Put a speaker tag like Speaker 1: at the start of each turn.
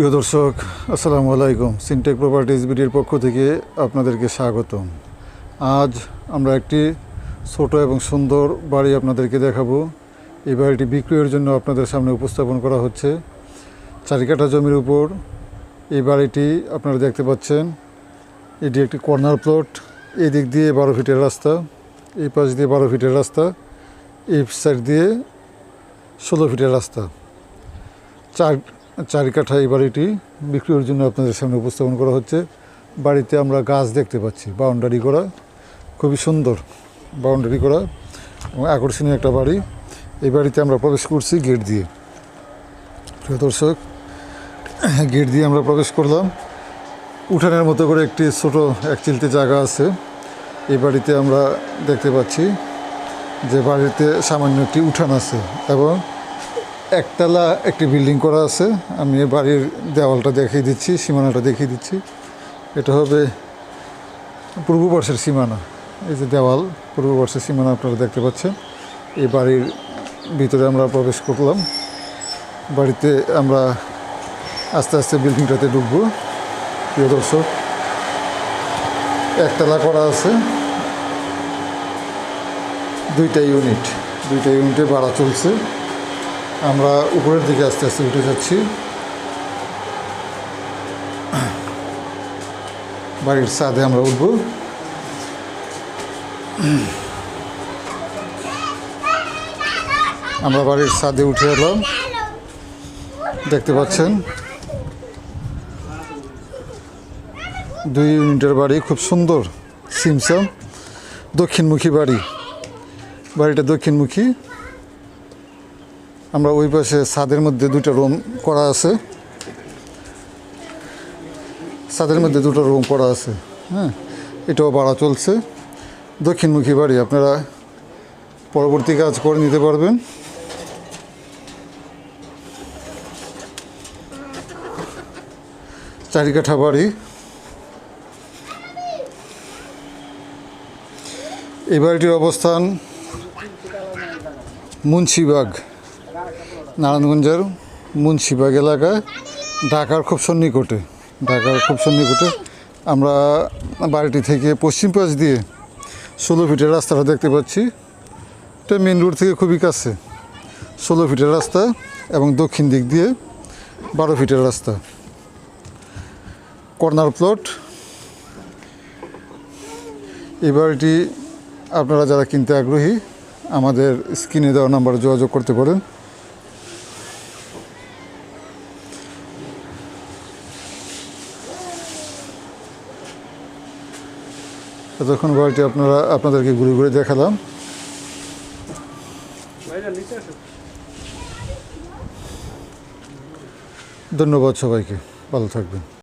Speaker 1: প্রিয় দর্শক, আসসালামু আলাইকুম। সিনটেক প্রপার্টিজ বিডির পক্ষ থেকে আপনাদেরকে স্বাগতম। আজ আমরা একটি ছোট এবং সুন্দর বাড়ি আপনাদেরকে দেখাবো। এই বাড়িটি বিক্রয়ের জন্য আপনাদের সামনে উপস্থাপন করা হচ্ছে। চারি কাঠা জমির উপর এই বাড়িটি আপনারা দেখতে পাচ্ছেন। এটি একটি কর্নার প্লট। এই দিক দিয়ে বারো ফিটের রাস্তা, এই পাশ দিয়ে বারো ফিটের রাস্তা, এই সাইড দিয়ে ষোলো ফিটের রাস্তা। চার চারি কাঠা এই বাড়িটি বিক্রির জন্য আপনাদের সামনে উপস্থাপন করা হচ্ছে। বাড়িতে আমরা গাছ দেখতে পাচ্ছি, বাউন্ডারি করা, খুবই সুন্দর বাউন্ডারি করা এবং আকর্ষণীয় একটা বাড়ি। এই বাড়িতে আমরা প্রবেশ করছি গেট দিয়ে। প্রিয় দর্শক, গেট দিয়ে আমরা প্রবেশ করলাম। উঠানের মতো করে একটি ছোট এক চিলতে জায়গা আছে। এই বাড়িতে আমরা দেখতে পাচ্ছি যে বাড়িতে সামান্য একটি উঠান আছে এবং একতলা একটি বিল্ডিং করা আছে। আমি বাড়ির দেওয়ালটা দেখিয়ে দিচ্ছি, সীমানাটা দেখিয়ে দিচ্ছি। এটা হবে পূর্ব পার্শ্বের সীমানা। এই যে দেওয়াল, পূর্ব পার্শ্বের সীমানা আপনারা দেখতে পাচ্ছেন। এই বাড়ির ভিতরে আমরা প্রবেশ করলাম। বাড়িতে আমরা আস্তে আস্তে বিল্ডিংটাতে ঢুকবো। প্রিয় দর্শক, একতলা করা আছে। দুইটা ইউনিট, দুইটা ইউনিটে ভাড়া চলছে। আমরা উপরের দিকে আস্তে আস্তে উঠে যাচ্ছি। বাড়ির ছাদে আমরা উঠব। আমরা বাড়ির ছাদে উঠে এলাম। দেখতে পাচ্ছেন? দুই ইউনিটের বাড়ি, খুব সুন্দর সিমসাম। দক্ষিণমুখী বাড়ি। বাড়িটা দক্ষিণমুখী। আমরা ওই পাশে ছাদের মধ্যে দুটো রুম করা আছে। ছাদের মধ্যে দুটো রুম করা আছে হ্যাঁ? এটাও ভাড়া চলছে। দক্ষিণমুখী বাড়ি, আপনারা পরবর্তী কাজ করে নিতে পারবেন। চারিকাঠা বাড়ি। এই বাড়িটির অবস্থান মুন্সিবাগ। নারায়ণগঞ্জের মুন্সিবাগ এলাকায় ঢাকার খুব সন্নিকটে, ঢাকার খুব সন্নিকটে আমরা বাড়িটি থেকে পশ্চিম পাশ দিয়ে ষোলো ফিটের রাস্তাটা দেখতে পাচ্ছি। এটা মেন রোড থেকে খুবই কাছে, ষোলো ফিটের রাস্তা এবং দক্ষিণ দিক দিয়ে বারো ফিটের রাস্তা। কর্নার প্লট এই বাড়িটি আপনারা যারা কিনতে আগ্রহী, আমাদের স্ক্রিনে দেওয়া নাম্বারে যোগাযোগ করতে পারেন। এতক্ষণ ঘরটি আপনারা আপনাদেরকে ঘুরে ঘুরে দেখালাম। ধন্যবাদ সবাইকে ভালো থাকবেন।